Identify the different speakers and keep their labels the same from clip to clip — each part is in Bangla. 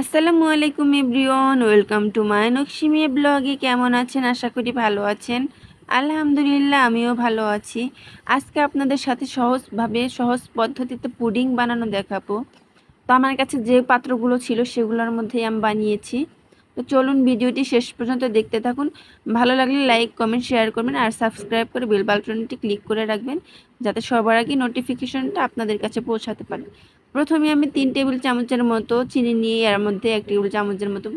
Speaker 1: আসসালামু আলাইকুম everyone, welcome to my Nakshimiya ব্লগে। কেমন আছেন? আশা করি ভালো আছেন। আলহামদুলিল্লাহ, আমিও ভালো আছি। আজকে আপনাদের সাথে সহজভাবে, সহজ পদ্ধতিতে পুডিং বানানো দেখাবো। তো আমার কাছে যে পাত্রগুলো ছিল, সেগুলোর মধ্যেই আমি বানিয়েছি। তো চলুন ভিডিওটি শেষ পর্যন্ত দেখতে থাকুন। ভালো লাগলে লাইক, কমেন্ট, শেয়ার করবেন আর সাবস্ক্রাইব করে বেল বাটনটি ক্লিক করে রাখবেন, যাতে সবার আগে নোটিফিকেশনটা আপনাদের কাছে পৌঁছাতে পারে। প্রথমে আমি তিন টেবিল চামচের মতো চিনি নিয়ে এর মধ্যে এক টেবিল চামচের মতো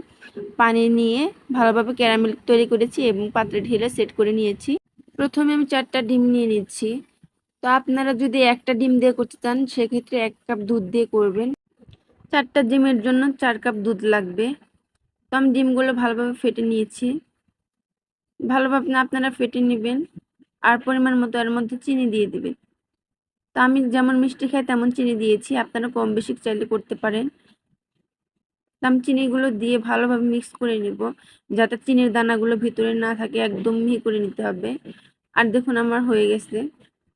Speaker 1: পানি নিয়ে ভালোভাবে ক্যারামেল তৈরি করেছি এবং পাত্রে ঢেলে সেট করে নিয়েছি। প্রথমে আমি চারটা ডিম নিয়ে নিচ্ছি। তো আপনারা যদি একটা ডিম দিয়ে করতে চান, সেক্ষেত্রে এক কাপ দুধ দিয়ে করবেন। চারটা ডিমের জন্য চার কাপ দুধ লাগবে। তো আমি ডিমগুলো ভালোভাবে ফেটে নিয়েছি। ভালোভাবে আপনারা ফেটে নেবেন। আর পরিমাণ মতো এর মধ্যে চিনি দিয়ে দিবেন। তো আমি যেমন মিষ্টি খাই, তেমন চিনি দিয়েছি। আপনারা কম বেশি চাইলে করতে পারেন। তো আমি চিনিগুলো দিয়ে ভালোভাবে মিক্স করে নিব। যাতে চিনির দানাগুলো ভিতরে না থাকে, একদম মিহি করে নিতে হবে। আর দেখুন, আমার হয়ে গেছে।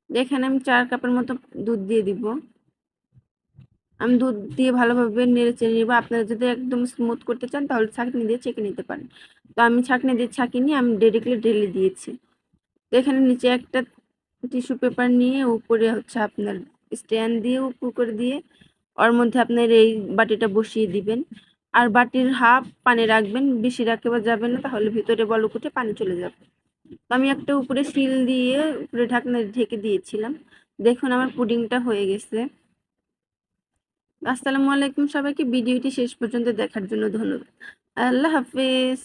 Speaker 1: এখানে আমি চার কাপের মতো দুধ দিয়ে দিব। আমি দুধ দিয়ে ভালোভাবে নেড়ে চেড়ে নিব। আপনারা যদি একদম স্মুথ করতে চান, তাহলে ছাঁকনি দিয়ে ছেঁকে নিতে পারেন। তো আমি ছাঁকনি দিয়ে ছাঁকিনি, আমি ডিরেক্টলি ঢেলে দিয়েছি। তো এখানে নিচে একটা টিস্যু পেপার নিয়ে উপরে হচ্ছে আপনার স্ট্যান্ড দিয়ে উপর করে দিয়ে ওর মধ্যে আপনার এই বাটিটা বসিয়ে দিবেন। আর বাটির হাফ পানি রাখবেন, বেশি রাখতে যাবেন না, তাহলে ভিতরে বলক উঠে পানি চলে যাবে। তো আমি একটা উপরে শিল দিয়ে উপরে ঢাকনা ঢেকে দিয়েছিলাম। দেখুন আমার পুডিংটা হয়ে গেছে। আসসালামু আলাইকুম সবাইকে, ভিডিওটি শেষ পর্যন্ত দেখার জন্য ধন্যবাদ। আল্লাহ হাফেজ।